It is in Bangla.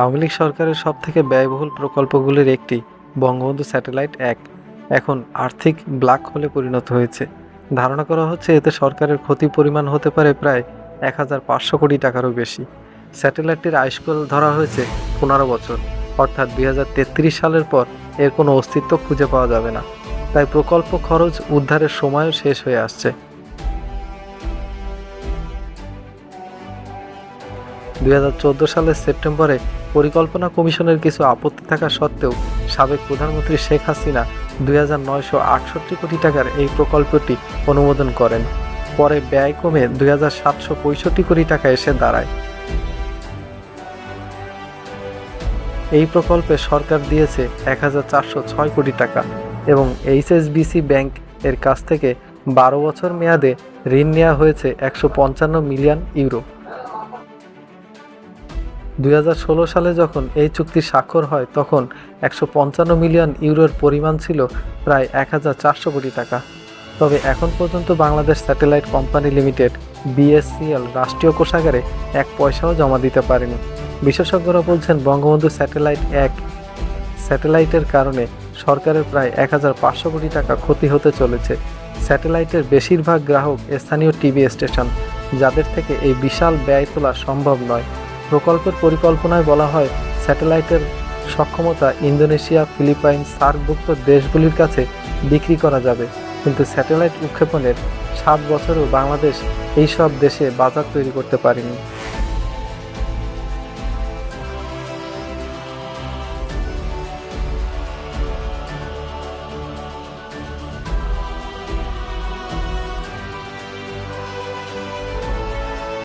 আওয়ামী লীগ সরকারের সবথেকে ব্যয়বহুল প্রকল্পগুলির একটি বঙ্গবন্ধু স্যাটেলাইট এক। এখন আর্থিক ব্ল্যাক হোলে পরিণত হয়েছে। ধারণা করা হচ্ছে এতে সরকারের ক্ষতির পরিমাণ হতে পারে প্রায় এক হাজার পাঁচশো কোটি টাকারও বেশি। স্যাটেলাইটটির আয়ুষ্কাল ধরা হয়েছে পনেরো বছর। অর্থাৎ দুই হাজার তেত্রিশ সালের পর এর কোনো অস্তিত্ব খুঁজে পাওয়া যাবে না। তাই প্রকল্প খরচ উদ্ধারের সময়ও শেষ হয়ে আসছে। দুই হাজার চোদ্দ সালের সেপ্টেম্বরে পরিকল্পনা কমিশনের কিছু আপত্তি থাকা সত্ত্বেও সাবেক প্রধানমন্ত্রী শেখ হাসিনা দুই হাজার নয়শো আটষট্টি কোটি টাকার এই প্রকল্পটি অনুমোদন করেন। পরে ব্যয় কমে দুই হাজার সাতশো পঁয়ষট্টি কোটি টাকা এসে দাঁড়ায়। এই প্রকল্পে সরকার দিয়েছে এক হাজার চারশো ছয় কোটি টাকা এবং এইচএসবিসি ব্যাংক এর কাছ থেকে বারো বছর মেয়াদে ঋণ নেওয়া হয়েছে একশো পঞ্চান্ন মিলিয়ন ইউরো। দুই হাজার ষোলো সালে যখন এই চুক্তি স্বাক্ষর হয়, তখন একশো পঞ্চান্ন মিলিয়ন ইউরোর পরিমাণ ছিল প্রায় এক হাজার চারশো কোটি টাকা। তবে এখন পর্যন্ত Bangladesh satellite company limited, BSCL, রাষ্ট্রীয় কোষাগারে এক পয়সাও জমা দিতে পারেনি। বিশেষজ্ঞরা বলছেন, বঙ্গবন্ধু স্যাটেলাইট এক স্যাটেলাইটের কারণে সরকারের প্রায় এক হাজার পাঁচশো কোটি টাকা ক্ষতি হতে চলেছে। স্যাটেলাইটের বেশিরভাগ গ্রাহক স্থানীয় টিভি স্টেশন, যাদের থেকে এই বিশাল ব্যয় তোলা সম্ভব নয়। প্রকল্পের পরিকল্পনায় বলা হয়, স্যাটেলাইটের সক্ষমতা ইন্দোনেশিয়া, ফিলিপাইন, সার্কভুক্ত দেশগুলির কাছে বিক্রি করা যাবে। কিন্তু স্যাটেলাইট উৎক্ষেপণের সাত বছরেও বাংলাদেশ এইসব দেশে বাজার তৈরি করতে পারেনি।